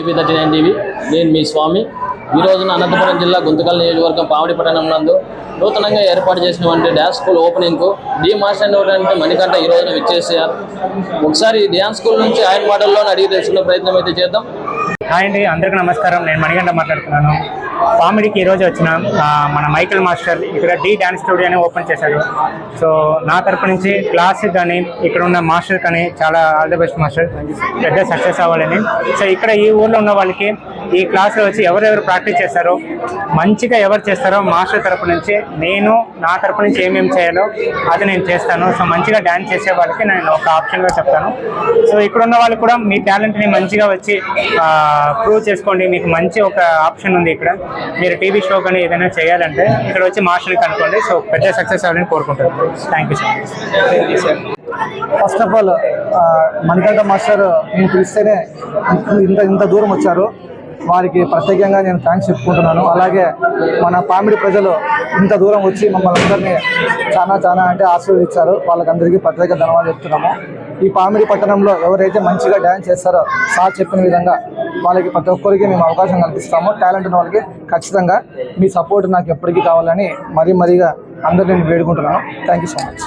TV thirty nine TV నేను మీ స్వామి. ఈ రోజున అనంతపురం జిల్లా గుంతకల్ నియోజకవర్గం పావడి పట్టణం నందు నూతనంగా ఏర్పాటు చేసినటువంటి డ్యాన్స్ స్కూల్ ఓపెనింగ్కు డీ మాస్టర్ అయినటువంటి మణికంఠ ఈ రోజున విచ్చేసారు ఒకసారి డ్యాన్స్ స్కూల్ నుంచి ఆయన మాటల్లో అడిగి తెలుసుకునే ప్రయత్నం అయితే చేద్దాం. హాయ్ అండి అందరికీ నమస్కారం. నేను మణికంఠ మాట్లాడుతున్నాను. కామెడీకి ఈరోజు వచ్చిన మన మైకిల్ మాస్టర్ ఇక్కడ డి డ్యాన్స్ స్టూడియో అని ఓపెన్ చేశారు సో నా తరపు నుంచి క్లాస్కి కానీ ఇక్కడ ఉన్న మాస్టర్ కానీ చాలా ఆల్ ది బెస్ట్ మాస్టర్. పెద్ద సక్సెస్ అవ్వాలని. సో ఇక్కడ ఈ ఊర్లో ఉన్న వాళ్ళకి ఈ క్లాస్లో వచ్చి ఎవరెవరు ప్రాక్టీస్ చేస్తారో మంచిగా ఎవరు చేస్తారో మాస్టర్ తరపు నుంచి నేను నా తరపు నుంచి ఏమేమి చేయాలో అది నేను చేస్తాను. సో మంచిగా డ్యాన్స్ చేసే వాళ్ళకి నేను ఒక ఆప్షన్గా చెప్తాను. సో ఇక్కడ ఉన్న వాళ్ళు కూడా మీ టాలెంట్ని మంచిగా వచ్చి ప్రూవ్ చేసుకోండి. మీకు మంచి ఒక ఆప్షన్ ఉంది ఇక్కడ. మీరు టీవీ షో కానీ ఏదైనా చేయాలంటే ఇక్కడ వచ్చి మాస్టర్ని కనుక్కోండి. సో పెద్ద సక్సెస్ అవ్వాలని కోరుకుంటాను thank you so much first of all Manikanta master నేను పిలిస్తేనే ఇంత ఇంత దూరం వచ్చారు. వారికి ప్రత్యేకంగా నేను థ్యాంక్స్ చెప్పుకుంటున్నాను. అలాగే మన పామిడి ప్రజలు ఇంత దూరం వచ్చి మమ్మల్ని అందరినీ చాలా చాలా అంటే ఆశీర్వదించారు. వాళ్ళకందరికీ ప్రత్యేక ధన్యవాదాలు చెప్తున్నాము. ఈ పామిడి పట్టణంలో ఎవరైతే మంచిగా డ్యాన్స్ చేస్తారో సార్ చెప్పిన విధంగా వాళ్ళకి ప్రతి ఒక్కరికి మేము అవకాశం కల్పిస్తాము. టాలెంట్ ఉన్న వాళ్ళకి ఖచ్చితంగా మీ సపోర్ట్ నాకు ఎప్పటికీ కావాలని మరీ మరీగా అందరినీ నేను వేడుకుంటున్నాను. Thank you so much